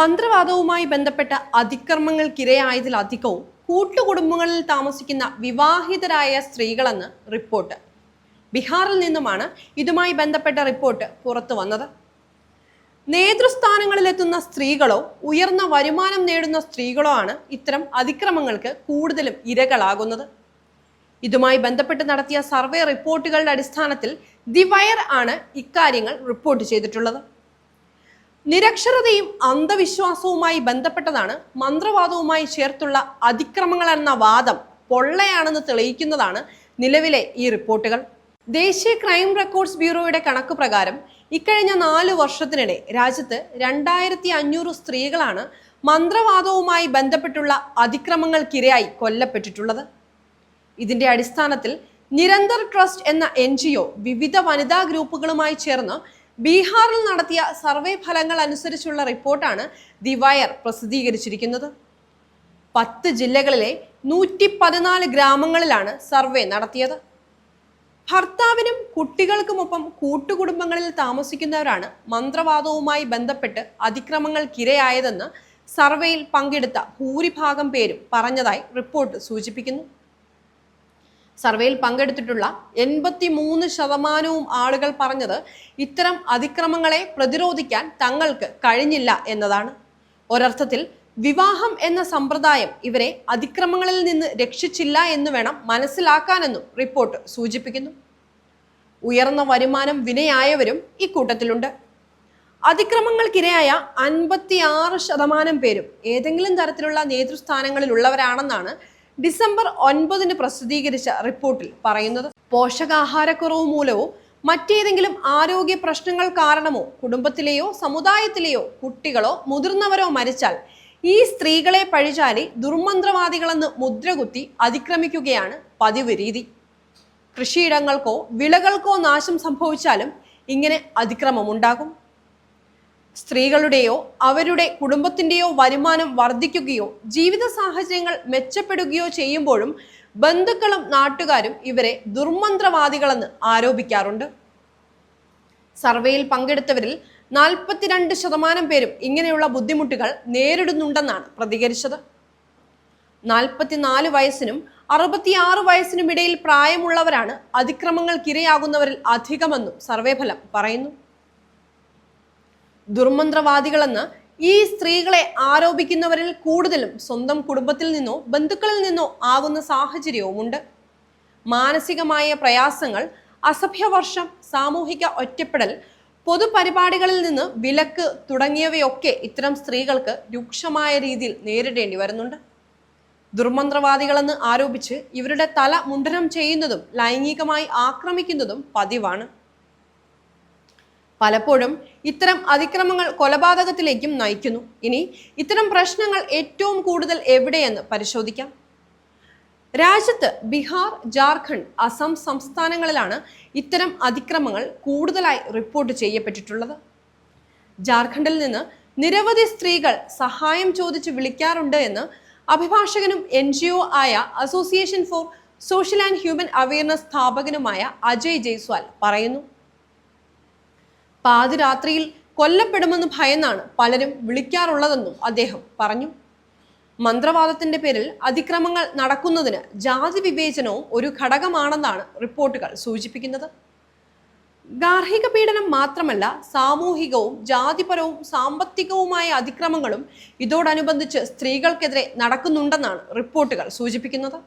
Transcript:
മന്ത്രവാദവുമായി ബന്ധപ്പെട്ട അതിക്രമങ്ങൾക്കിരയായതിലധികവും കൂട്ടുകുടുംബങ്ങളിൽ താമസിക്കുന്ന വിവാഹിതരായ സ്ത്രീകളെന്ന് റിപ്പോർട്ട്. ബീഹാറിൽ നിന്നുമാണ് ഇതുമായി ബന്ധപ്പെട്ട റിപ്പോർട്ട് പുറത്തു വന്നത്. നേതൃസ്ഥാനങ്ങളിലെത്തുന്ന സ്ത്രീകളോ ഉയർന്ന വരുമാനം നേടുന്ന സ്ത്രീകളോ ആണ് ഇത്തരം അതിക്രമങ്ങൾക്ക് കൂടുതലും ഇരകളാകുന്നത്. ഇതുമായി ബന്ധപ്പെട്ട് നടത്തിയ സർവേ റിപ്പോർട്ടുകളുടെ അടിസ്ഥാനത്തിൽ ദി വയർ ആണ് ഇക്കാര്യങ്ങൾ റിപ്പോർട്ട് ചെയ്തിട്ടുള്ളത്. നിരക്ഷരതയും അന്ധവിശ്വാസവുമായി ബന്ധപ്പെട്ടതാണ് മന്ത്രവാദവുമായി ചേർത്തുള്ള അതിക്രമങ്ങൾ എന്ന വാദം പൊള്ളയാണെന്ന് തെളിയിക്കുന്നതാണ് നിലവിലെ ഈ റിപ്പോർട്ടുകൾ. ദേശീയ ക്രൈം റെക്കോർഡ്സ് ബ്യൂറോയുടെ കണക്ക് പ്രകാരം ഇക്കഴിഞ്ഞ നാല് വർഷത്തിനിടെ രാജ്യത്ത് രണ്ടായിരത്തി അഞ്ഞൂറ് സ്ത്രീകളാണ് മന്ത്രവാദവുമായി ബന്ധപ്പെട്ടുള്ള അതിക്രമങ്ങൾക്കിരയായി കൊല്ലപ്പെട്ടിട്ടുള്ളത്. ഇതിന്റെ അടിസ്ഥാനത്തിൽ നിരന്തർ ട്രസ്റ്റ് എന്ന എൻ വിവിധ വനിതാ ഗ്രൂപ്പുകളുമായി ചേർന്ന് ബീഹാറിൽ നടത്തിയ സർവേ ഫലങ്ങൾ അനുസരിച്ചുള്ള റിപ്പോർട്ടാണ് ദി വയർ പ്രസിദ്ധീകരിച്ചിരിക്കുന്നത്. പത്ത് ജില്ലകളിലെ നൂറ്റി പതിനാല് ഗ്രാമങ്ങളിലാണ് സർവേ നടത്തിയത്. ഭർത്താവിനും കുട്ടികൾക്കുമൊപ്പം കൂട്ടുകുടുംബങ്ങളിൽ താമസിക്കുന്നവരാണ് മന്ത്രവാദവുമായി ബന്ധപ്പെട്ട് അതിക്രമങ്ങൾക്കിരയായതെന്ന് സർവേയിൽ പങ്കെടുത്ത ഭൂരിഭാഗം പേരും പറഞ്ഞതായി റിപ്പോർട്ട് സൂചിപ്പിക്കുന്നു. സർവേയിൽ പങ്കെടുത്തിട്ടുള്ള എൺപത്തി മൂന്ന് ശതമാനവും ആളുകൾ പറഞ്ഞത് ഇത്തരം അതിക്രമങ്ങളെ പ്രതിരോധിക്കാൻ തങ്ങൾക്ക് കഴിഞ്ഞില്ല എന്നതാണ്. ഒരർത്ഥത്തിൽ വിവാഹം എന്ന സമ്പ്രദായം ഇവരെ അതിക്രമങ്ങളിൽ നിന്ന് രക്ഷിച്ചില്ല എന്ന് വേണം മനസ്സിലാക്കാനെന്നും റിപ്പോർട്ട് സൂചിപ്പിക്കുന്നു. ഉയർന്ന വരുമാനം വിനയായവരും ഇക്കൂട്ടത്തിലുണ്ട് അതിക്രമങ്ങൾക്കിരയായ അൻപത്തി ആറ് ശതമാനം പേരും ഏതെങ്കിലും തരത്തിലുള്ള നേതൃസ്ഥാനങ്ങളിലുള്ളവരാണെന്നാണ് ഡിസംബർ ഒൻപതിന് പ്രസിദ്ധീകരിച്ച റിപ്പോർട്ടിൽ പറയുന്നത് പോഷകാഹാരക്കുറവ് മൂലമോ മറ്റേതെങ്കിലും ആരോഗ്യ പ്രശ്നങ്ങൾ കാരണമോ കുടുംബത്തിലെയോ സമുദായത്തിലെയോ കുട്ടികളോ മുതിർന്നവരോ മരിച്ചാൽ ഈ സ്ത്രീകളെ പഴിചാരി ദുർമന്ത്രവാദികളെന്ന് മുദ്രകുത്തി അതിക്രമിക്കുകയാണ് പതിവ് രീതി. കൃഷിയിടങ്ങൾക്കോ വിളകൾക്കോ നാശം സംഭവിച്ചാലും ഇങ്ങനെ അതിക്രമമുണ്ടാകും. സ്ത്രീകളുടെയോ അവരുടെ കുടുംബത്തിന്റെയോ വരുമാനം വർദ്ധിക്കുകയോ ജീവിത സാഹചര്യങ്ങൾ മെച്ചപ്പെടുകയോ ചെയ്യുമ്പോഴും ബന്ധുക്കളും നാട്ടുകാരും ഇവരെ ദുർമന്ത്രവാദികളെന്ന് ആരോപിക്കാറുണ്ട്. സർവേയിൽ പങ്കെടുത്തവരിൽ നാൽപ്പത്തിരണ്ട് ശതമാനം പേരും ഇങ്ങനെയുള്ള ബുദ്ധിമുട്ടുകൾ നേരിടുന്നുണ്ടെന്നാണ് പ്രതികരിച്ചത്. നാൽപ്പത്തിനാല് വയസ്സിനും അറുപത്തിയാറ് വയസ്സിനുമിടയിൽ പ്രായമുള്ളവരാണ് അതിക്രമങ്ങൾക്കിരയാകുന്നവരിൽ അധികമെന്നും സർവേ ഫലം പറയുന്നു. ദുർമന്ത്രവാദികളെന്ന് ഈ സ്ത്രീകളെ ആരോപിക്കുന്നവരിൽ കൂടുതലും സ്വന്തം കുടുംബത്തിൽ നിന്നോ ബന്ധുക്കളിൽ നിന്നോ ആകുന്ന സാഹചര്യവുമുണ്ട്. മാനസികമായ പ്രയാസങ്ങൾ അസഭ്യവർഷം സാമൂഹിക ഒറ്റപ്പെടൽ പൊതുപരിപാടികളിൽ നിന്ന് വിലക്ക് തുടങ്ങിയവയൊക്കെ ഇത്തരം സ്ത്രീകൾക്ക് രൂക്ഷമായ രീതിയിൽ നേരിടേണ്ടി വരുന്നുണ്ട്. ദുർമന്ത്രവാദികളെന്ന് ആരോപിച്ച് ഇവരുടെ തല മുണ്ടനം ചെയ്യുന്നതും ലൈംഗികമായി ആക്രമിക്കുന്നതും പതിവാണ്. പലപ്പോഴും ഇത്തരം അതിക്രമങ്ങൾ കൊലപാതകത്തിലേക്കും നയിക്കുന്നു. ഇനി ഇത്തരം പ്രശ്നങ്ങൾ ഏറ്റവും കൂടുതൽ എവിടെയെന്ന് പരിശോധിക്കാം. രാജ്യത്ത് ബീഹാർ ജാർഖണ്ഡ് അസം സംസ്ഥാനങ്ങളിലാണ് ഇത്തരം അതിക്രമങ്ങൾ കൂടുതലായി റിപ്പോർട്ട് ചെയ്യപ്പെട്ടിട്ടുള്ളത്. ജാർഖണ്ഡിൽ നിന്ന് നിരവധി സ്ത്രീകൾ സഹായം ചോദിച്ച് വിളിക്കാറുണ്ട് എന്ന് അഭിഭാഷകനും എൻ ജി ഒ ആയ association for social and human awareness സ്ഥാപകനുമായ Ajay Jaiswal പറയുന്നു. പാതിരാത്രിയിൽ കൊല്ലപ്പെടുമെന്ന് ഭയന്നാണ് പലരും വിളിക്കാറുള്ളതെന്നും അദ്ദേഹം പറഞ്ഞു. മന്ത്രവാദത്തിന്റെ പേരിൽ അതിക്രമങ്ങൾ നടക്കുന്നതിന് ജാതി വിവേചനവും ഒരു ഘടകമാണെന്നാണ് റിപ്പോർട്ടുകൾ സൂചിപ്പിക്കുന്നത്. ഗാർഹിക പീഡനം മാത്രമല്ല സാമൂഹികവും ജാതിപരവും സാമ്പത്തികവുമായ അതിക്രമങ്ങളും ഇതോടനുബന്ധിച്ച് സ്ത്രീകൾക്കെതിരെ നടക്കുന്നുണ്ടെന്നാണ് റിപ്പോർട്ടുകൾ സൂചിപ്പിക്കുന്നത്.